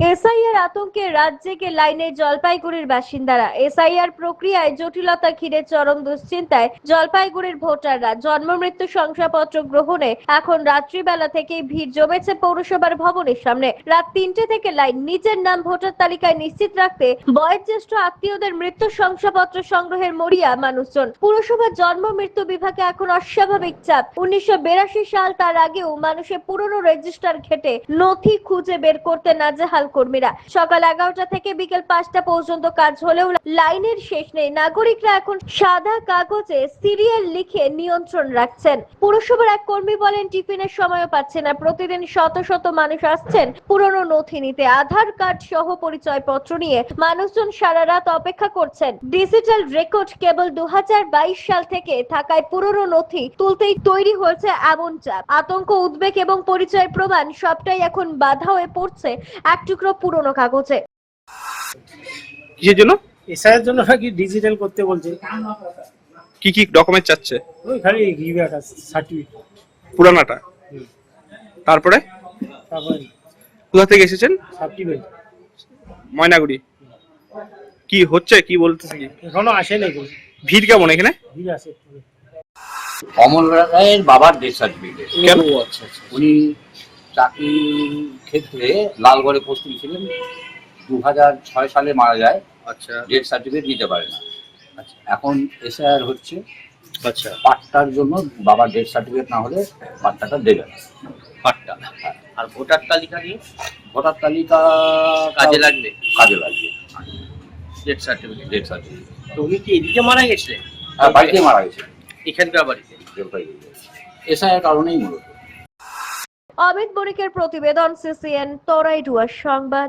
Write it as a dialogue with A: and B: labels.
A: SIR আতঙ্কে রাজ্যকে লাইনে জলপাইগুড়ির বাসিন্দারা। এসআইআর প্রক্রিয়ায় জটিলতা ঘিরে চরম দুশ্চিন্তায় জলপাইগুড়ির ভোটাররা জন্ম, মৃত্যু শংসাপত্র গ্রহণে এখন রাত্রিবেলা থেকেই ভিড় জমেছে পৌরসভার ভবনের সামনে। রাত তিনটে থেকে লাইন নিজের নাম ভোটার তালিকায় নিশ্চিত রাখতে বয়োজ্যেষ্ঠ আত্মীয়দের মৃত্যু শংসাপত্র সংগ্রহের মরিয়া মানুষজন। পুরসভার জন্ম, মৃত্যু বিভাগে এখন অস্বাভাবিক চাপ। উনিশশো বিরাশি সাল তার আগেও মানুষের পুরনো রেজিস্টার ঘেটে নথি খুঁজে বের করতে নাজেহাল কর্মীরা। সকাল এগারোটা থেকে বিকেল পাঁচটা পর্যন্ত কাজ হলেও লাইনের শেষ নেই। নাগরিকরা এখন সাদা কাগজে সিরিয়াল লিখে নিয়ন্ত্রণ রাখছেন। পুরসভার এক কর্মী বলেন, টিফিনের সময়ও পাচ্ছে না। প্রতিদিন শত শত মানুষ আসছেন পুরনো নথি নিতে। আধার কার্ড সহ পরিচয়পত্র নিয়ে মানুষজন সারা রাত অপেক্ষা করছেন। ডিজিটাল রেকর্ড কেবল দু হাজার বাইশ সাল থেকে থাকায় পুরনো নথি তুলতেই তৈরি হয়েছে এমন চাপ। আতঙ্ক, উদ্বেগ এবং পরিচয় প্রমাণ সবটাই এখন বাধা হয়ে পড়ছে। এক টুকরো পুরনো কাগজে।
B: কিসের জন্য?
C: এসআইয়ের জন্য নাকি ডিজিটাল করতে বলছে?
B: কি কি ডকুমেন্ট চাচ্ছে?
C: ওই খালি সার্টিফিকেট
B: পুরানাটা? তারপরে?
C: তারপরে?
B: কোথা থেকে এসেছেন?
C: সার্টিফিকেট
B: ময়নাগুড়ি। কি হচ্ছে? কি বলতেছে কি?
C: এখনও আসে নাই
B: ভিড় কেমন এখানে?
C: ভিড় আছে।
D: অমল রায়ের বাবার ডেথ সার্টিফিকেট
B: কেন?
D: উনি চাকরির ক্ষেত্রে লালগড়ে পোস্টিং ছিলেন দু হাজার ছয় সালে মারা যায়
B: আচ্ছা।
D: ডেথ সার্টিফিকেট দিতে পারে না। আচ্ছা। এখন এসআইআর হচ্ছে
B: আচ্ছা।
D: পাট্টার জন্য বাবার ডেথ সার্টিফিকেট না হলে পাট্টাটা দেবে না।
E: পাট্টা? আর ভোটার তালিকা নিয়ে
D: ভোটার তালিকা
E: কাজে লাগবে?
D: কাজে লাগবে।
E: Death certificate.
D: Death certificate.
E: তো উনি কি এদিকে মারা গেছে?
D: হ্যাঁ বাড়িতে মারা গেছে।
E: এখানকার বাড়িতে?
D: জলপাইগুড়ি এসআইআর কারণেই মূলত।
A: অমিত বণিকের প্রতিবেদন সিসিএন তরাইডুয়ার সংবাদ।